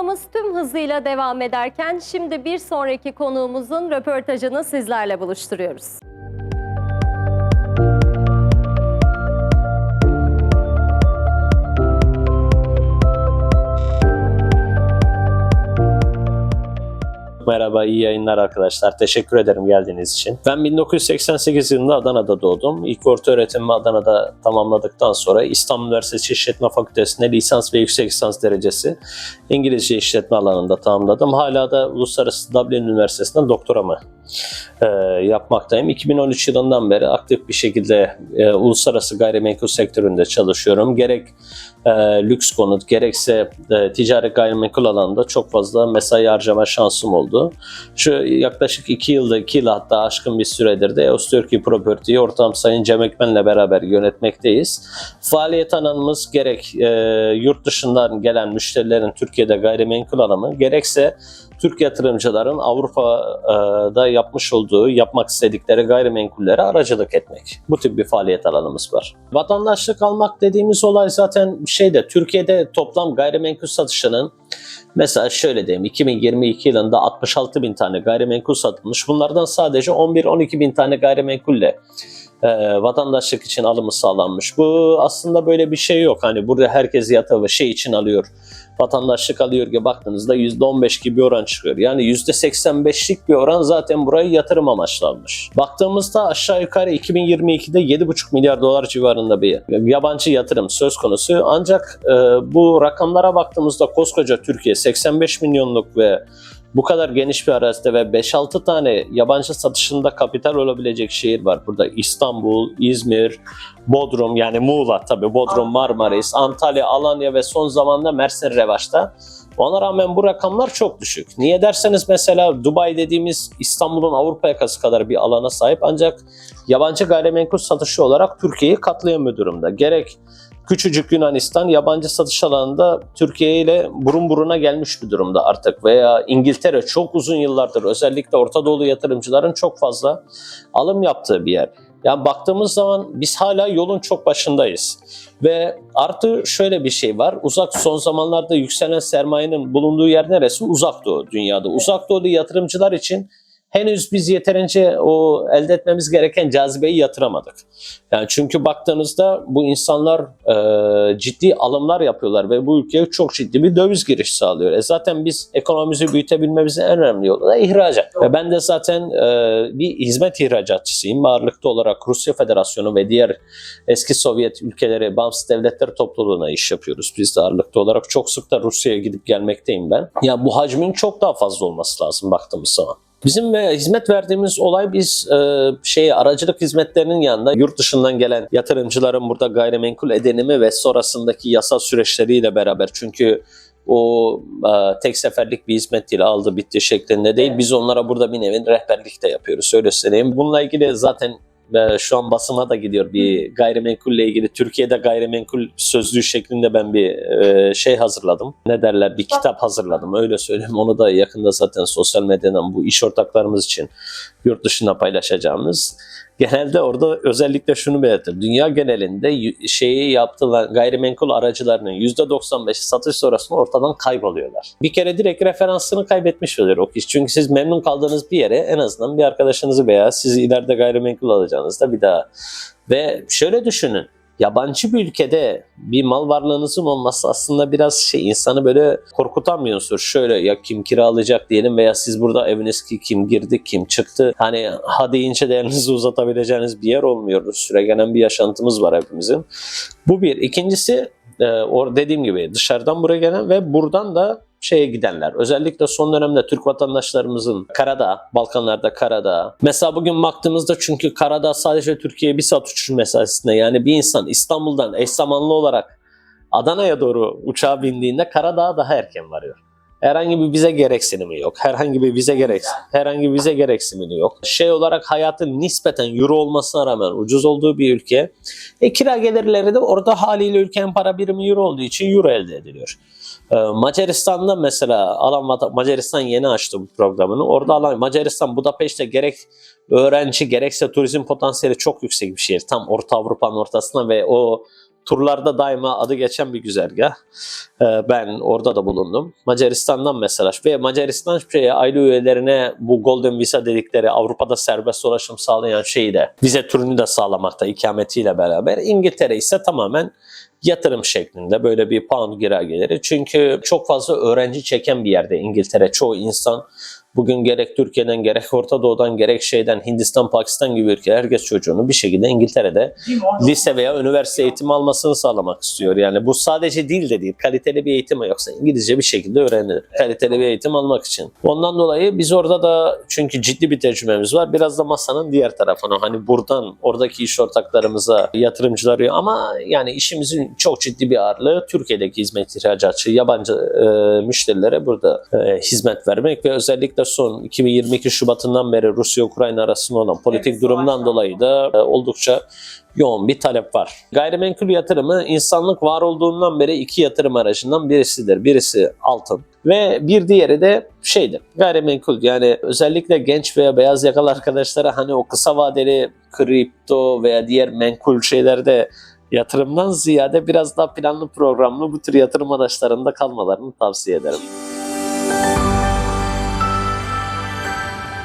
Programımız tüm hızıyla devam ederken şimdi bir sonraki konuğumuzun röportajını sizlerle buluşturuyoruz. Merhaba, iyi yayınlar arkadaşlar. Teşekkür ederim geldiğiniz için. Ben 1988 yılında Adana'da doğdum. İlk orta öğretimimi Adana'da tamamladıktan sonra İstanbul Üniversitesi İşletme Fakültesi'nde lisans ve yüksek lisans derecesi İngilizce işletme alanında tamamladım. Hala da Uluslararası Dublin Üniversitesi'nden doktoramı e, yapmaktayım. 2013 yılından beri aktif bir şekilde e, uluslararası gayrimenkul sektöründe çalışıyorum. Gerek e, lüks konut gerekse e, ticari gayrimenkul alanında çok fazla mesai harcama şansım oldu. Şu yaklaşık 2 yılda 2 yıl hatta aşkın bir süredir de EOS Turkey Property'yi ortam Sayın Cem Ekmen'le beraber yönetmekteyiz. Faaliyet alanımız gerek e, yurt dışından gelen müşterilerin Türkiye'de gayrimenkul alımı gerekse Türk yatırımcıların Avrupa'da yapmış olduğu, yapmak istedikleri gayrimenkullere aracılık etmek. Bu tip bir faaliyet alanımız var. Vatandaşlık almak dediğimiz olay zaten şeyde Türkiye'de toplam gayrimenkul satışının mesela şöyle diyeyim 2022 yılında 66 bin tane gayrimenkul satılmış. Bunlardan sadece 11-12 bin tane gayrimenkulle e, vatandaşlık için alımı sağlanmış. Bu aslında böyle bir şey yok. Hani burada herkes yatağı şey için alıyor. Vatandaşlık alıyor gibi baktığınızda %15 gibi bir oran çıkıyor. Yani %85'lik bir oran zaten burayı yatırım amaçlı almış. Baktığımızda aşağı yukarı 2022'de 7,5 milyar dolar civarında bir yabancı yatırım söz konusu. Ancak e, bu rakamlara baktığımızda koskoca Türkiye 85 milyonluk ve bu kadar geniş bir arazide ve 5-6 tane yabancı satışında kapital olabilecek şehir var. Burada İstanbul, İzmir, Bodrum yani Muğla tabii Bodrum, Marmaris, Antalya, Alanya ve son zamanda Mersin Revaç'ta. Ona rağmen bu rakamlar çok düşük. Niye derseniz mesela Dubai dediğimiz İstanbul'un Avrupa yakası kadar bir alana sahip ancak yabancı gayrimenkul satışı olarak Türkiye'yi katlayamıyor durumda. Gerek küçücük Yunanistan yabancı satış alanında Türkiye ile burun buruna gelmiş bir durumda artık veya İngiltere çok uzun yıllardır özellikle Orta Doğulu yatırımcıların çok fazla alım yaptığı bir yer. Yani baktığımız zaman biz hala yolun çok başındayız. Ve artı şöyle bir şey var. Uzak son zamanlarda yükselen sermayenin bulunduğu yer neresi? Uzak Doğu dünyada. Uzak Doğulu yatırımcılar için henüz biz yeterince o elde etmemiz gereken cazibeyi yatıramadık. Yani çünkü baktığınızda bu insanlar e, ciddi alımlar yapıyorlar ve bu ülkeye çok ciddi bir döviz giriş sağlıyor. E zaten biz ekonomimizi büyütebilmemizin en önemli yolu da ihracat. Ve ben de zaten e, bir hizmet ihracatçısıyım. Ağırlıklı olarak Rusya Federasyonu ve diğer eski Sovyet ülkeleri, bağımsız devletler topluluğuna iş yapıyoruz. Biz de ağırlıklı olarak çok sık da Rusya'ya gidip gelmekteyim ben. Ya bu hacmin çok daha fazla olması lazım baktığımız zaman. Bizim ve hizmet verdiğimiz olay biz e, şey aracılık hizmetlerinin yanında yurt dışından gelen yatırımcıların burada gayrimenkul edinimi ve sonrasındaki yasal süreçleriyle beraber çünkü o e, tek seferlik bir hizmet değil aldı bitti şeklinde değil. Biz onlara burada bir nevi rehberlik de yapıyoruz. Öyle söyleyeyim. Bununla ilgili zaten şu an basına da gidiyor bir gayrimenkulle ilgili Türkiye'de gayrimenkul sözlüğü şeklinde ben bir e, şey hazırladım. Ne derler bir kitap hazırladım öyle söyleyeyim. Onu da yakında zaten sosyal medyadan bu iş ortaklarımız için yurt dışında paylaşacağımız. Genelde orada özellikle şunu belirtir. Dünya genelinde şeyi yaptılan gayrimenkul aracılarının %95'i satış sonrasında ortadan kayboluyorlar. Bir kere direkt referansını kaybetmiş oluyor o kişi. Çünkü siz memnun kaldığınız bir yere en azından bir arkadaşınızı veya siz ileride gayrimenkul alacağınızda bir daha. Ve şöyle düşünün yabancı bir ülkede bir mal varlığınızın olması aslında biraz şey insanı böyle korkutan bir unsur. Şöyle ya kim kiralayacak diyelim veya siz burada eviniz ki kim girdi kim çıktı. Hani ha deyince de elinizi uzatabileceğiniz bir yer olmuyor. Süre gelen bir yaşantımız var hepimizin. Bu bir. İkincisi e, dediğim gibi dışarıdan buraya gelen ve buradan da şeye gidenler. Özellikle son dönemde Türk vatandaşlarımızın Karadağ, Balkanlarda Karadağ. Mesela bugün baktığımızda çünkü Karadağ sadece Türkiye'ye bir saat uçuş mesafesinde. Yani bir insan İstanbul'dan eş zamanlı olarak Adana'ya doğru uçağa bindiğinde Karadağ'a daha erken varıyor. Herhangi bir vize gereksinimi yok. Herhangi bir vize gerek herhangi bir vize gereksinimi yok. Şey olarak hayatın nispeten euro olmasına rağmen ucuz olduğu bir ülke. E kira gelirleri de orada haliyle ülkenin para birimi euro olduğu için euro elde ediliyor. Ee, Macaristan'da mesela alan Macaristan yeni açtı bu programını. Orada alan Macaristan Budapeşte gerek öğrenci gerekse turizm potansiyeli çok yüksek bir şehir. Tam Orta Avrupa'nın ortasında ve o turlarda daima adı geçen bir güzergah. Ee, Ben orada da bulundum. Macaristan'dan mesela ve Macaristan şeye aile üyelerine bu Golden Visa dedikleri Avrupa'da serbest dolaşım sağlayan şeyi de vize türünü de sağlamakta ikametiyle beraber. İngiltere ise tamamen yatırım şeklinde böyle bir pound geliri. Çünkü çok fazla öğrenci çeken bir yerde İngiltere. Çoğu insan bugün gerek Türkiye'den gerek Orta Doğu'dan gerek şeyden Hindistan, Pakistan gibi ülkeler herkes çocuğunu bir şekilde İngiltere'de lise veya üniversite eğitimi almasını sağlamak istiyor. Yani bu sadece dil de değil, kaliteli bir eğitim yoksa İngilizce bir şekilde öğrenilir. Kaliteli bir eğitim almak için. Ondan dolayı biz orada da çünkü ciddi bir tecrübemiz var. Biraz da masanın diğer tarafına hani buradan oradaki iş ortaklarımıza yatırımcıları ama yani işimizin çok ciddi bir ağırlığı Türkiye'deki hizmet ihracatçı yabancı e, müşterilere burada e, hizmet vermek ve özellikle son 2022 Şubat'ından beri Rusya-Ukrayna arasında olan politik durumdan dolayı da e, oldukça yoğun bir talep var. Gayrimenkul yatırımı insanlık var olduğundan beri iki yatırım aracından birisidir. Birisi altın ve bir diğeri de şeydir gayrimenkul yani özellikle genç veya beyaz yakalı arkadaşlara hani o kısa vadeli kripto veya diğer menkul şeylerde yatırımdan ziyade biraz daha planlı programlı bu tür yatırım araçlarında kalmalarını tavsiye ederim.